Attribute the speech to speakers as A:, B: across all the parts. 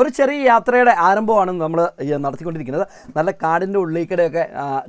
A: ഒരു ചെറിയ യാത്രയുടെ ആരംഭമാണ് നമ്മൾ നടത്തിക്കൊണ്ടിരിക്കുന്നത്. നല്ല കാടിന്റെ ഉള്ളിക്കടയൊക്കെ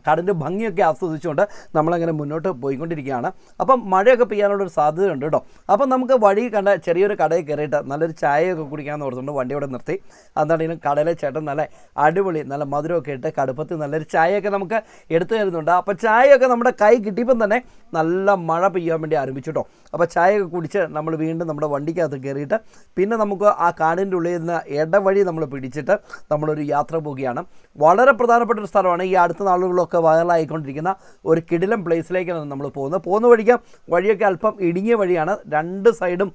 A: കാടിന്റെ ഭംഗിയൊക്കെ ആസ്വദിച്ചുകൊണ്ട് നമ്മളങ്ങനെ മുന്നോട്ട് പോയിക്കൊണ്ടിരിക്കുകയാണ്. അപ്പം മഴയൊക്കെ പെയ്യാനുള്ള ഒരു സാധ്യതയുണ്ട് കേട്ടോ. അപ്പം നമുക്ക് വഴി കണ്ട ചെറിയൊരു കടയിൽ കയറിയിട്ട് നല്ലൊരു ചായയൊക്കെ കുടിക്കാമെന്ന് ഓർത്തുകൊണ്ട് വണ്ടി ഇവിടെ നിർത്തി. അതാണെങ്കിലും കടയിലെ ചേട്ടൻ നല്ല അടിപൊളി നല്ല മധുരമൊക്കെ ഇട്ട് കടുപ്പത്തിൽ നല്ലൊരു ചായയൊക്കെ നമുക്ക് എടുത്തു തരുന്നുണ്ട്. അപ്പോൾ ചായയൊക്കെ നമ്മുടെ കൈ കിട്ടിയപ്പം തന്നെ നല്ല മഴ പെയ്യാൻ വേണ്ടി ആരംഭിച്ചു കേട്ടോ. അപ്പോൾ ചായയൊക്കെ കുടിച്ച് നമ്മൾ വീണ്ടും നമ്മുടെ വണ്ടിക്കകത്ത് കയറിയിട്ട് പിന്നെ നമുക്ക് ആ കാടിന്റെ ഉള്ളിൽ നിന്ന് ഇടവഴി നമ്മൾ പിടിച്ചിട്ട് നമ്മളൊരു യാത്ര പോവുകയാണ്. വളരെ പ്രധാനപ്പെട്ട ഒരു സ്ഥലമാണ്. ഈ അടുത്ത നാളുകളിലൊക്കെ വൈറലായിക്കൊണ്ടിരിക്കുന്ന ഒരു കിടിലം പ്ലേസിലേക്കാണ് നമ്മൾ പോകുന്നത്. പോകുന്ന വഴിക്ക് വഴിയൊക്കെ അല്പം ഇടുങ്ങിയ വഴിയാണ്. രണ്ട് സൈഡും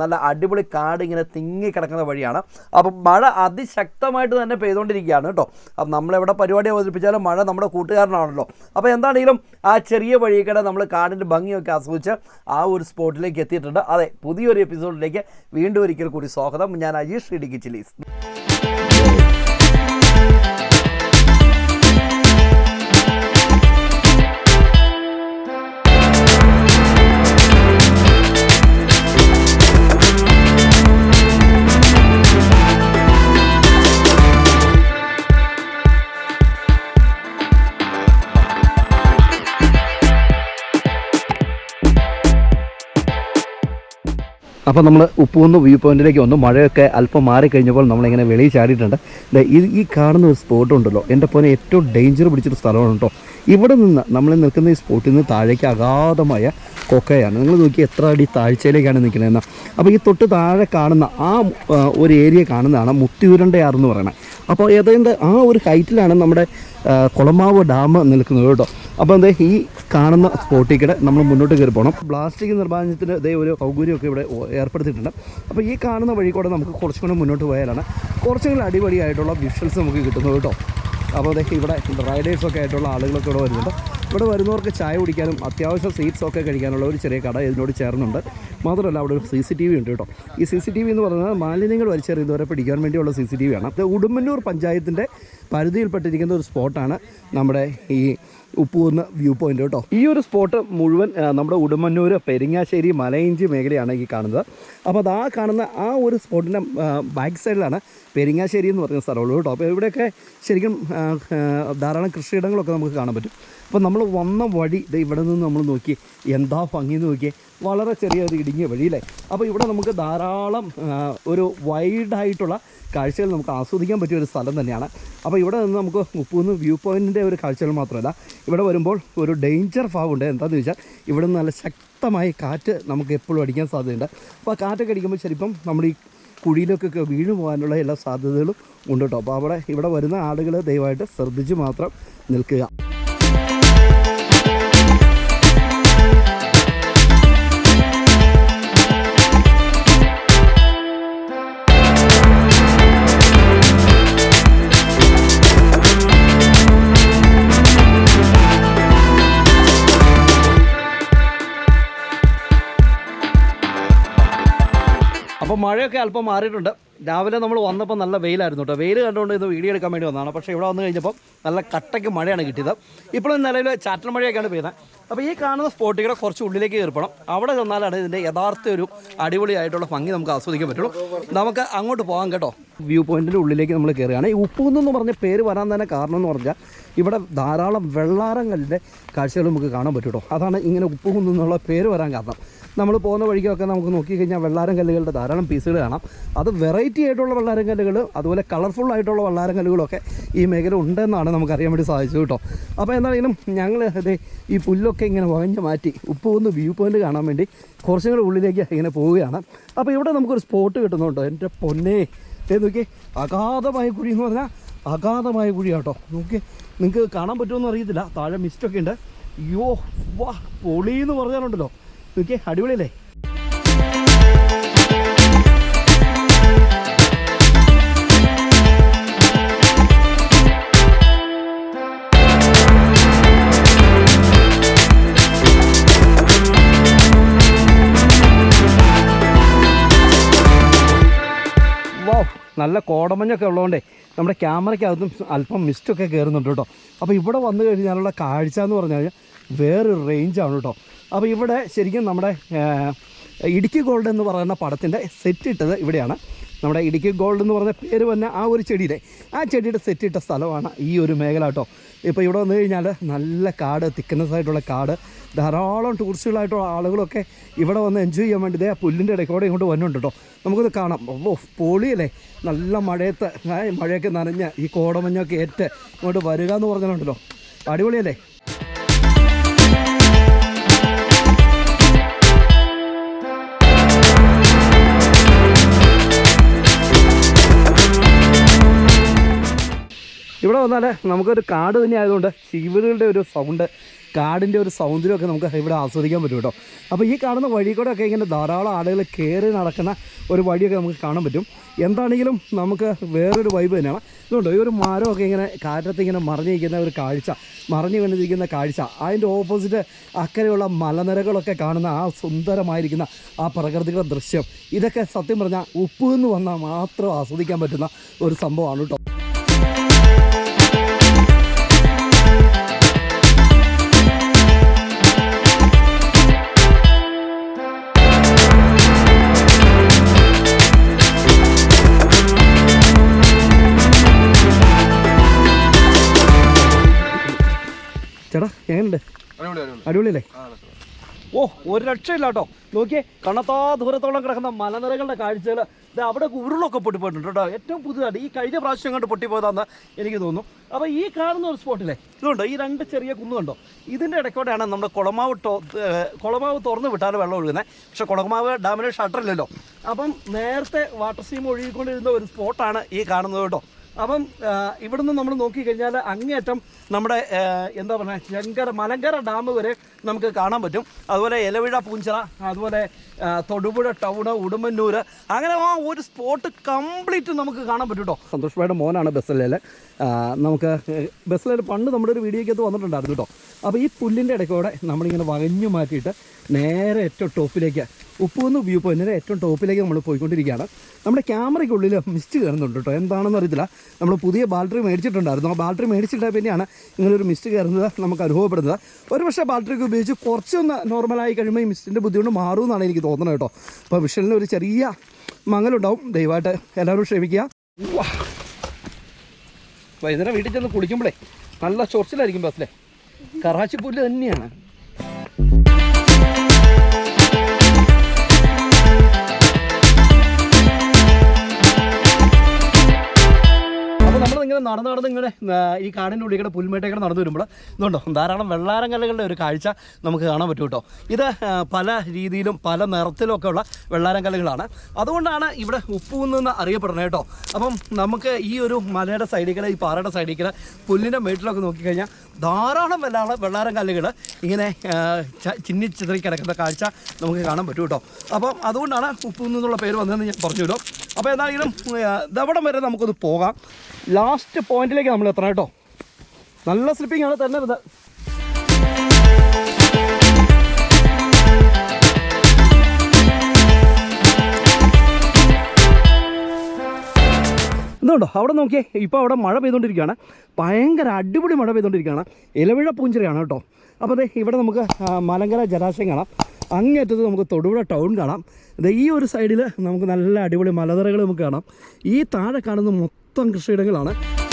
A: നല്ല അടിപൊളി കാട് ഇങ്ങനെ തിങ്ങി കിടക്കുന്ന വഴിയാണ്. അപ്പം മഴ അതിശക്തമായിട്ട് തന്നെ പെയ്തുകൊണ്ടിരിക്കുകയാണ് കേട്ടോ. അപ്പം നമ്മളെവിടെ പരിപാടി അവതരിപ്പിച്ചാലും മഴ നമ്മുടെ കൂട്ടുകാരനാണല്ലോ. അപ്പോൾ എന്താണെങ്കിലും ആ ചെറിയ വഴിയൊക്കെ നമ്മൾ കാടിന്റെ ഭംഗിയൊക്കെ ആസ്വദിച്ച് ആ ഒരു സ്പോട്ടിലേക്ക് എത്തിയിട്ടുണ്ട്. അതെ പുതിയൊരു എപ്പിസോഡിലേക്ക് വീണ്ടും ഒരിക്കൽ കൂടി സ്വാഗതം. ഞാൻ അജീഷ് ഇടുക്കി ilgi çekiciliyiz. അപ്പോൾ നമ്മൾ ഉപ്പുകുന്ന് വ്യൂ പോയിന്റിലേക്ക് വന്നു. മഴയൊക്കെ അല്പം മാറിക്കഴിഞ്ഞപ്പോൾ നമ്മളിങ്ങനെ വെളിയിൽ ചാടിയിട്ടുണ്ട്. ഈ ഈ കാണുന്ന ഒരു സ്പോട്ട് ഉണ്ടല്ലോ. എന്റെ പോലെ ഏറ്റവും ഡേഞ്ചർ പിടിച്ചൊരു സ്ഥലമാണ് കേട്ടോ. ഇവിടെ നിന്ന് നമ്മൾ നിൽക്കുന്ന ഈ സ്പോട്ടിൽ നിന്ന് താഴേക്ക് അഗാധമായ കൊക്കയാണ്. നിങ്ങൾ നോക്കി എത്ര അടി താഴ്ചയിലേക്കാണ് നിൽക്കുന്നതെന്ന്. അപ്പോൾ ഈ തൊട്ട് താഴെ കാണുന്ന ആ, ഒരു ഏരിയ കാണുന്നതാണ് മുത്തിയൂരണ്ടയാർ എന്ന് പറയുന്നത്. അപ്പോൾ ഏതാണ്ട് ആ ഒരു ഹൈറ്റിലാണ് നമ്മുടെ കുളമാവ് ഡാം നിൽക്കുന്നത് കേട്ടോ. അപ്പോൾ എന്താ ഈ കാണുന്ന സ്പോട്ടിൽ കൂടെ നമ്മൾ മുന്നോട്ട് കയറി പോകണം പ്ലാസ്റ്റിക് നിർമ്മാർജനത്തിന് ഇതേ ഒരു സൗകര്യമൊക്കെ ഇവിടെ ഏർപ്പെടുത്തിയിട്ടുണ്ട്. അപ്പോൾ ഈ കാണുന്ന വഴി കൂടെ നമുക്ക് കുറച്ചും കൂടെ മുന്നോട്ട് പോയാലാണ് കുറച്ചും കൂടെ അടിപൊളിയായിട്ടുള്ള വിഷ്വൽസ് നമുക്ക് കിട്ടുന്നത് കേട്ടോ. അപ്പോൾ അതൊക്കെ ഇവിടെ റൈഡേഴ്സൊക്കെ ആയിട്ടുള്ള ആളുകളൊക്കെ ഇവിടെ വരുന്നുണ്ട്. ഇവിടെ വരുന്നവർക്ക് ചായ കുടിക്കാനും അത്യാവശ്യം സ്വീറ്റ്സ് ഒക്കെ കഴിക്കാനുള്ള ഒരു ചെറിയ കട ഇതിനോട് ചേർന്നുണ്ട്. മാത്രമല്ല അവിടെ ഒരു സി സി ടി വി ഉണ്ട് കേട്ടോ. ഈ സി സി ടി വി എന്ന് പറയുന്നത് മാലിന്യങ്ങൾ വലിച്ചെറിയുന്നവരെ പിടിക്കാൻ വേണ്ടിയുള്ള സി സി ടി വി ആണ്. ഇത് ഉടുമ്പന്നൂർ പഞ്ചായത്തിന്റെ പരിധിയിൽപ്പെട്ടിരിക്കുന്ന ഒരു സ്പോട്ടാണ് നമ്മുടെ ഈ ഉപ്പൂന്ന് വ്യൂ പോയിന്റ് കേട്ടോ. ഈ ഒരു സ്പോട്ട് മുഴുവൻ നമ്മുടെ ഉടുമന്നൂർ പെരിങ്ങാശ്ശേരി മലയിഞ്ചി മേഖലയാണ് ഈ കാണുന്നത്. അപ്പോൾ അത് ആ കാണുന്ന ആ ഒരു സ്പോട്ടിന്റെ ബാക്ക് സൈഡിലാണ് പെരിങ്ങാശ്ശേരി എന്ന് പറയുന്ന സ്ഥലമുള്ളൂ കേട്ടോ. അപ്പോൾ ഇവിടെയൊക്കെ ശരിക്കും ധാരാളം കൃഷിയിടങ്ങളൊക്കെ നമുക്ക് കാണാൻ പറ്റും. അപ്പോൾ നമ്മൾ വന്ന വഴി ഇവിടെ നിന്ന് നമ്മൾ നോക്കി എന്താ ഭംഗി നോക്കി നോക്കിയേ. വളരെ ചെറിയ ചെറിയൊരു ഇടുങ്ങിയ വഴിയില്ലേ? അപ്പോൾ ഇവിടെ നമുക്ക് ധാരാളം ഒരു വൈഡായിട്ടുള്ള കാഴ്ചകൾ നമുക്ക് ആസ്വദിക്കാൻ പറ്റിയ ഒരു സ്ഥലം തന്നെയാണ്. അപ്പോൾ ഇവിടെ നിന്ന് നമുക്ക് മുപ്പൂന്ന് വ്യൂ പോയിന്റിന്റെ ഒരു കാഴ്ചകൾ മാത്രമല്ല ഇവിടെ വരുമ്പോൾ ഒരു ഡേഞ്ചർ ഫാവ് ഉണ്ട്. എന്താണെന്ന് വെച്ചാൽ ഇവിടെ നല്ല ശക്തമായ കാറ്റ് നമുക്ക് എപ്പോഴും അടിക്കാൻ സാധ്യതയുണ്ട്. അപ്പോൾ ആ കാറ്റൊക്കെ അടിക്കുമ്പോൾ ചിലപ്പം നമ്മൾ ഈ കുഴിയിലൊക്കെ വീണു പോകാനുള്ള എല്ലാ സാധ്യതകളും ഉണ്ട് കേട്ടോ. അപ്പോൾ അവിടെ ഇവിടെ വരുന്ന ആളുകൾ ദയവായിട്ട് ശ്രദ്ധിച്ച് മാത്രം നിൽക്കുക. അപ്പോൾ മഴയൊക്കെ അല്പം മാറിയിട്ടുണ്ട്. രാവിലെ നമ്മൾ വന്നപ്പോൾ നല്ല വെയിലായിരുന്നു കേട്ടോ വെയിൽ കണ്ടുകൊണ്ട് ഇന്ന് വീഡിയോ എടുക്കാൻ വേണ്ടി വന്നതാണ്. പക്ഷേ ഇവിടെ വന്നു കഴിഞ്ഞപ്പോൾ നല്ല കട്ടയ്ക്ക് മഴയാണ് കിട്ടിയത്. ഇപ്പോഴും നിലവിൽ ചാറ്റൽ മഴയൊക്കെയാണ് പെയ്യുന്നത്. അപ്പോൾ ഈ കാണുന്ന സ്പോട്ടിൽ കുറച്ച് ഉള്ളിലേക്ക് കയറിപ്പണം. അവിടെ ചെന്നാലാണ് ഇതിന്റെ യഥാർത്ഥ ഒരു അടിപൊളിയായിട്ടുള്ള ഭംഗി നമുക്ക് ആസ്വദിക്കാൻ പറ്റുള്ളൂ. നമുക്ക് അങ്ങോട്ട് പോകാം കേട്ടോ. വ്യൂ പോയിന്റിന്റെ ഉള്ളിലേക്ക് നമ്മൾ കയറുകയാണ്. ഈ ഉപ്പൂന്ന് പറഞ്ഞ പേര് വരാൻ തന്നെ കാരണം എന്ന് പറഞ്ഞാൽ ഇവിടെ ധാരാളം വെള്ളാരങ്ങളുടെ കാഴ്ചകൾ നമുക്ക് കാണാൻ പറ്റുള്ളൂ അതാണ് ഇങ്ങനെ ഉപ്പുകുന്നുള്ള പേര് വരാൻ കാരണം. നമ്മൾ പോകുന്ന വഴിക്കൊക്കെ നമുക്ക് നോക്കിക്കഴിഞ്ഞാൽ വെള്ളാരം കല്ലുകളുടെ ധാരാളം പീസുകൾ കാണാം. അത് വെറൈറ്റി ആയിട്ടുള്ള വള്ളാരങ്കല്ലുകൾ അതുപോലെ കളർഫുൾ ആയിട്ടുള്ള വള്ളാരങ്കല്ലുകളൊക്കെ ഈ മേഖല ഉണ്ടെന്നാണ് നമുക്ക് അറിയാൻ വേണ്ടി സാധിച്ചത് കേട്ടോ. അപ്പോൾ എന്താണെങ്കിലും ഞങ്ങൾ അതെ ഈ പുല്ലൊക്കെ ഇങ്ങനെ വകഞ്ഞ് മാറ്റി ഉപ്പ് ഒന്ന് വ്യൂ പോയിന്റ് കാണാൻ വേണ്ടി കുറച്ചും കൂടെ ഉള്ളിലേക്ക് ഇങ്ങനെ പോവുകയാണ്. അപ്പോൾ ഇവിടെ നമുക്കൊരു സ്പോട്ട് കിട്ടുന്നുണ്ടോ. എന്റെ പൊന്നേ. ഏ നോക്കി അഗാധമായ കുഴി എന്ന് പറഞ്ഞാൽ അഗാധമായ കുഴി കേട്ടോ. നോക്കി നിങ്ങൾക്ക് കാണാൻ പറ്റുമെന്ന് അറിയത്തില്ല. താഴെ മിസ്റ്റൊക്കെ ഉണ്ട്. യോ വാ പൊളി എന്ന് പറഞ്ഞാലുണ്ടല്ലോ. നോക്കിയേ അടിപൊളിയല്ലേ? നല്ല കോടമഞ്ഞൊക്കെ ഉള്ളതുകൊണ്ടേ നമ്മുടെ ക്യാമറയ്ക്കകത്തും അല്പം മിസ്റ്റൊക്കെ കയറുന്നുണ്ട് കേട്ടോ. അപ്പോൾ ഇവിടെ വന്നു കഴിഞ്ഞാലുള്ള കാഴ്ച എന്ന് പറഞ്ഞു കഴിഞ്ഞാൽ വേറൊരു റേഞ്ചാണ് കേട്ടോ. അപ്പോൾ ഇവിടെ ശരിക്കും നമ്മുടെ ഇടുക്കി ഗോൾഡ് എന്ന് പറയുന്ന പടത്തിന്റെ സെറ്റ് ഇട്ടത് ഇവിടെയാണ്. നമ്മുടെ ഇടുക്കി ഗോൾഡ് എന്ന് പറഞ്ഞ പേര് വന്ന ആ ഒരു ചെടിയുടെ ആ ചെടിയുടെ സെറ്റ് ഇട്ട സ്ഥലമാണ് ഈ ഒരു മേഖല കേട്ടോ. ഇപ്പോൾ ഇവിടെ വന്നു കഴിഞ്ഞാൽ നല്ല കാട് തിക്നെസ് ആയിട്ടുള്ള കാട് ധാരാളം ടൂറിസ്റ്റുകളായിട്ടുള്ള ആളുകളൊക്കെ ഇവിടെ വന്ന് എൻജോയ് ചെയ്യാൻ വേണ്ടി ഇതേ ആ പുല്ലിന്റെ ഇടയ്ക്കൂടെ ഇങ്ങോട്ട് വന്നുണ്ട് കേട്ടോ. നമുക്കത് കാണാം. ഓ പൊളിയല്ലേ? നല്ല മഴയത്ത് മഴയൊക്കെ നനഞ്ഞ് ഈ കോടമഞ്ഞൊക്കെ ഏറ്റ് ഇങ്ങോട്ട് വരിക എന്ന് പറഞ്ഞിട്ടുണ്ടല്ലോ. അടിപൊളിയല്ലേ? ഇവിടെ വന്നാൽ നമുക്കൊരു കാട് തന്നെ ആയതുകൊണ്ട് ചീവലുകളുടെ ഒരു സൗണ്ട് കാടിന്റെ ഒരു സൗന്ദര്യമൊക്കെ നമുക്ക് ഇവിടെ ആസ്വദിക്കാൻ പറ്റും കേട്ടോ. അപ്പോൾ ഈ കാണുന്ന വഴി കൂടെ ഒക്കെ ഇങ്ങനെ ധാരാളം ആളുകൾ കയറി നടക്കുന്ന ഒരു വഴിയൊക്കെ നമുക്ക് കാണാൻ പറ്റും. എന്താണെങ്കിലും നമുക്ക് വേറൊരു വൈബ് തന്നെയാണ്. ഇതുകൊണ്ട് ഈ ഒരു മരമൊക്കെ ഇങ്ങനെ കാറ്റത്ത് ഇങ്ങനെ മറിഞ്ഞിരിക്കുന്ന ഒരു കാഴ്ച മറിഞ്ഞു വീണിരിക്കുന്ന കാഴ്ച. അതിന്റെ ഓപ്പോസിറ്റ് അക്കരെയുള്ള മലനിരകളൊക്കെ കാണുന്ന ആ സുന്ദരമായിരിക്കുന്ന ആ പ്രകൃതികളുടെ ദൃശ്യം. ഇതൊക്കെ സത്യം പറഞ്ഞാൽ ഉപ്പ് എന്ന് വന്നാൽ മാത്രം ആസ്വദിക്കാൻ പറ്റുന്ന ഒരു സംഭവമാണ് കേട്ടോ. എങ്ങനെയുണ്ട്
B: അടിപൊളി അടിപൊളി.
A: അടിപൊളിയല്ലേ? ഓ ഒരു രക്ഷയില്ല കേട്ടോ നോക്കിയേ കണത്താ ദൂരത്തോളം കിടക്കുന്ന മലനിരകളുടെ കാഴ്ചകൾ ഇത് അവിടെ ഉരുളൊക്കെ പൊട്ടിപ്പോയിട്ടുണ്ട് കേട്ടോ. ഏറ്റവും പുതുതായിട്ട് ഈ കഴിഞ്ഞ പ്രാവശ്യം കണ്ട് പൊട്ടിപ്പോയതാന്ന് എനിക്ക് തോന്നുന്നു. അപ്പോൾ ഈ കാണുന്ന ഒരു സ്പോട്ടില്ലേ? ഇതുണ്ട്? ഈ രണ്ട് ചെറിയ കുന്നു കണ്ടോ? ഇതിന്റെ ഇടയ്ക്കോടെയാണ് നമ്മുടെ കുളമാവ് ടോ കൊളമാവ് കുളമാവ് തുറന്ന് വിട്ടാൽ വെള്ളം ഒഴുകുന്നത് പക്ഷെ കുളമാവ് ഡാമിന് ഷട്ടറില്ലല്ലോ. അപ്പം നേരത്തെ വാട്ടർ സീം ഒഴുകിക്കൊണ്ടിരുന്ന ഒരു സ്പോട്ടാണ് ഈ കാണുന്നത് കേട്ടോ. അപ്പം ഇവിടുന്ന് നമ്മൾ നോക്കിക്കഴിഞ്ഞാൽ അങ്ങേറ്റം നമ്മുടെ എന്താ പറയുക ശങ്കര മലങ്കര ഡാം വരെ നമുക്ക് കാണാൻ പറ്റും. അതുപോലെ ഇലവിഴ പൂഞ്ചിറ അതുപോലെ തൊടുപുഴ ടൗണ് ഉടുമ്പന്നൂർ അങ്ങനെ ആ ഒരു സ്പോട്ട് കംപ്ലീറ്റ് നമുക്ക് കാണാൻ പറ്റും കേട്ടോ സന്തോഷ് ഭായിയുടെ മോനാണ് ബസ്സിലേൽ നമുക്ക് ബസ്സിലേൽ പണ്ട് നമ്മുടെ ഒരു വീഡിയോയ്ക്കകത്ത് വന്നിട്ടുണ്ടായിരുന്നു കേട്ടോ അപ്പോൾ ഈ പുല്ലിന്റെ ഇടയ്ക്കൂടെ നമ്മളിങ്ങനെ വകഞ്ഞു മാറ്റിയിട്ട് നേരെ ഏറ്റവും ടോപ്പിലേക്ക് ഉപ്പുന്ന് വ്യൂ പോയിന്റിന്റെ ഏറ്റവും ടോപ്പിലേക്ക് നമ്മൾ പോയിക്കൊണ്ടിരിക്കുകയാണ്. നമ്മുടെ ക്യാമറയ്ക്കുള്ളിൽ മിസ്റ്റ് കയറുന്നുണ്ട് കേട്ടോ. എന്താണെന്ന് അറിയത്തില്ല. നമ്മൾ പുതിയ ബാറ്ററി മേടിച്ചിട്ടുണ്ടായിരുന്നു. ആ ബാറ്ററി മേടിച്ചിട്ട് പിന്നെയാണ് ഇങ്ങനൊരു മിസ്റ്റ് കയറുന്നത് നമുക്ക് അനുഭവപ്പെടുന്നത്. ഒരു പക്ഷേ ബാറ്ററിക്ക് ഉപയോഗിച്ച് കുറച്ചൊന്ന് നോർമലായി കഴിയുമ്പോൾ ഈ മിസ്റ്റിന്റെ ബുദ്ധിമുട്ട് മാറുമെന്നാണ് എനിക്ക് തോന്നുന്നത് കേട്ടോ. അപ്പോൾ വിഷലിന് ഒരു ചെറിയ മങ്ങലുണ്ടാവും. ദയവായിട്ട് എല്ലാവരും ക്ഷമിക്കുക. വൈകുന്നേരം വീട്ടിൽ ചെന്ന് കുളിക്കുമ്പോഴേ നല്ല ചൊറിച്ചിലായിരിക്കും ബസ്സിലെ. കറാച്ചി പുല്ല് തന്നെയാണ്. നടന്ന് നടന്ന് ഇങ്ങനെ ഈ കാടിന്റെ ഉള്ളിൽ കൂടെ പുൽമേട്ടേക്കൂടെ നടന്നു വരുമ്പോൾ ഇതുണ്ടോ? ധാരാളം വെള്ളാരം കല്ലുകളുടെ ഒരു കാഴ്ച നമുക്ക് കാണാൻ പറ്റും കേട്ടോ. ഇത് പല രീതിയിലും പല നിറത്തിലൊക്കെ ഉള്ള വെള്ളാരം കല്ലുകളാണ് അതുകൊണ്ടാണ് ഇവിടെ ഉപ്പൂന്ന് അറിയപ്പെടുന്നത് കേട്ടോ. അപ്പം നമുക്ക് ഈ ഒരു മലയുടെ സൈഡിൽ കൂടെ ഈ പാറയുടെ സൈഡിൽ കൂടെ പുല്ലിന്റെ മേട്ടിലൊക്കെ നോക്കിക്കഴിഞ്ഞാൽ ധാരാളം വെള്ളാളം വെള്ളാരം കല്ലുകൾ ഇങ്ങനെ ചിന്നിച്ചിതറി കിടക്കുന്ന കാഴ്ച നമുക്ക് കാണാൻ പറ്റും കേട്ടോ. അപ്പം അതുകൊണ്ടാണ് ഉപ്പൂന്ന് എന്നുള്ള പേര് വന്നതെന്ന് ഞാൻ പറഞ്ഞു വിടും അപ്പോൾ എന്തായാലും ഇതവിടം വരെ നമുക്കൊന്ന് പോകാം. ലാസ്റ്റ് പോയിന്റിലേക്ക് നമ്മൾ എത്തണം കേട്ടോ. നല്ല സ്ലിപ്പിംഗ് ആണ് ഇത്. എന്തുകൊണ്ടോ അവിടെ നോക്കിയേ ഇപ്പോൾ അവിടെ മഴ പെയ്തുകൊണ്ടിരിക്കുകയാണ്. ഭയങ്കര അടിപൊളി മഴ പെയ്തുകൊണ്ടിരിക്കുകയാണ്. ഇലവിഴ പൂഞ്ചിറയാണ് കേട്ടോ. അപ്പോൾ അതെ ഇവിടെ നമുക്ക് മലങ്കര ജലാശയം കാണാം. അങ്ങേറ്റത്ത് നമുക്ക് തൊടുപുഴ ടൗൺ കാണാം. ഈ ഒരു സൈഡിൽ നമുക്ക് നല്ല അടിപൊളി മലനിരകൾ നമുക്ക് കാണാം. ഈ താഴെ കാണുന്ന മൊത്തം